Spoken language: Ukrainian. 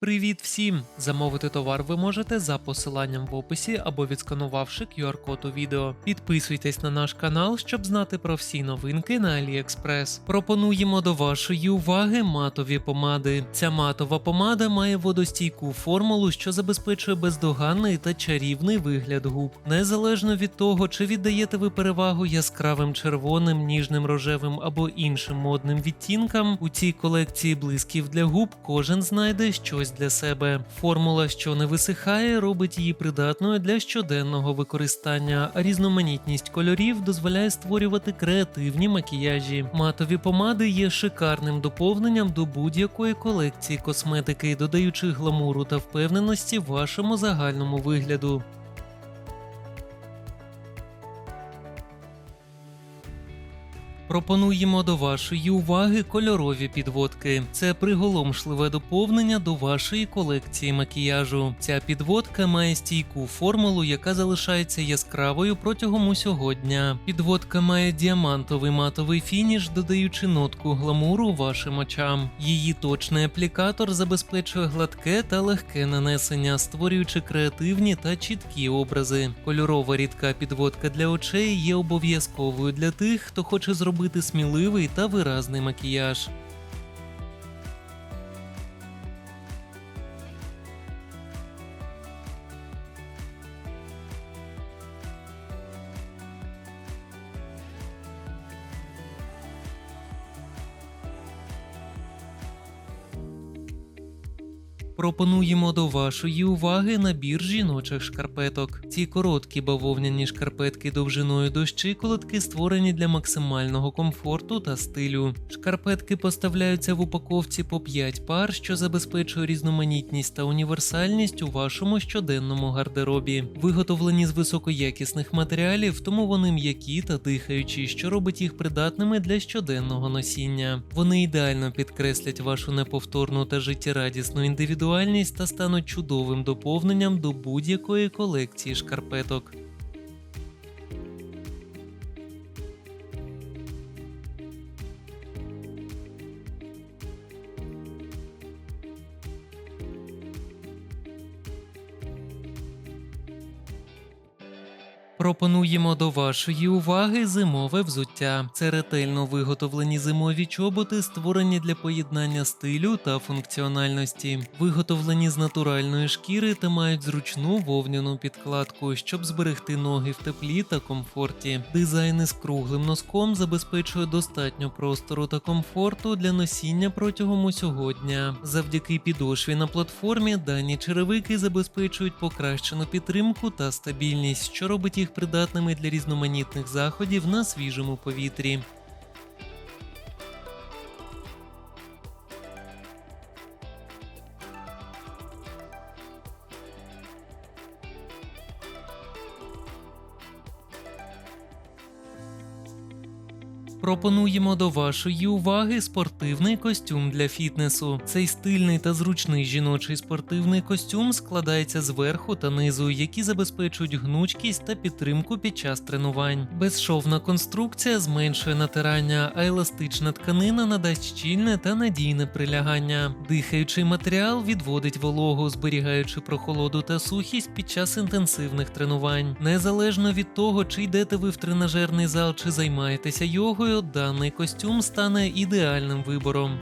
Привіт всім! Замовити товар ви можете за посиланням в описі або відсканувавши QR-код у відео. Підписуйтесь на наш канал, щоб знати про всі новинки на AliExpress. Пропонуємо до вашої уваги матові помади. Ця матова помада має водостійку формулу, що забезпечує бездоганний та чарівний вигляд губ. Незалежно від того, чи віддаєте ви перевагу яскравим червоним, ніжним рожевим або іншим модним відтінкам, у цій колекції блисків для губ кожен знайде щось для себе. Формула, що не висихає, робить її придатною для щоденного використання, різноманітність кольорів дозволяє створювати креативні макіяжі. Матові помади є шикарним доповненням до будь-якої колекції косметики, додаючи гламуру та впевненості вашому загальному вигляду. Пропонуємо до вашої уваги кольорові підводки. Це приголомшливе доповнення до вашої колекції макіяжу. Ця підводка має стійку формулу, яка залишається яскравою протягом усього дня. Підводка має діамантовий матовий фініш, додаючи нотку гламуру вашим очам. Її точний аплікатор забезпечує гладке та легке нанесення, створюючи креативні та чіткі образи. Кольорова рідка підводка для очей є обов'язковою для тих, хто хоче зробити сміливий та виразний макіяж. Пропонуємо до вашої уваги набір жіночих шкарпеток. Ці короткі бавовняні шкарпетки довжиною до щиколотки створені для максимального комфорту та стилю. Шкарпетки поставляються в упаковці по 5 пар, що забезпечує різноманітність та універсальність у вашому щоденному гардеробі. Виготовлені з високоякісних матеріалів, тому вони м'які та дихаючі, що робить їх придатними для щоденного носіння. Вони ідеально підкреслять вашу неповторну та життєрадісну індивідуальність та стануть чудовим доповненням до будь-якої колекції шкарпеток. Пропонуємо до вашої уваги зимове взуття. Це ретельно виготовлені зимові чоботи, створені для поєднання стилю та функціональності. Виготовлені з натуральної шкіри та мають зручну вовняну підкладку, щоб зберегти ноги в теплі та комфорті. Дизайн із круглим носком забезпечує достатньо простору та комфорту для носіння протягом усього дня. Завдяки підошві на платформі дані черевики забезпечують покращену підтримку та стабільність, що робить їх придатними для різноманітних заходів на свіжому повітрі. Пропонуємо до вашої уваги спортивний костюм для фітнесу. Цей стильний та зручний жіночий спортивний костюм складається з верху та низу, які забезпечують гнучкість та підтримку під час тренувань. Безшовна конструкція зменшує натирання, а еластична тканина надасть щільне та надійне прилягання. Дихаючий матеріал відводить вологу, зберігаючи прохолоду та сухість під час інтенсивних тренувань. Незалежно від того, чи йдете ви в тренажерний зал чи займаєтеся йогою, даний костюм стане ідеальним вибором.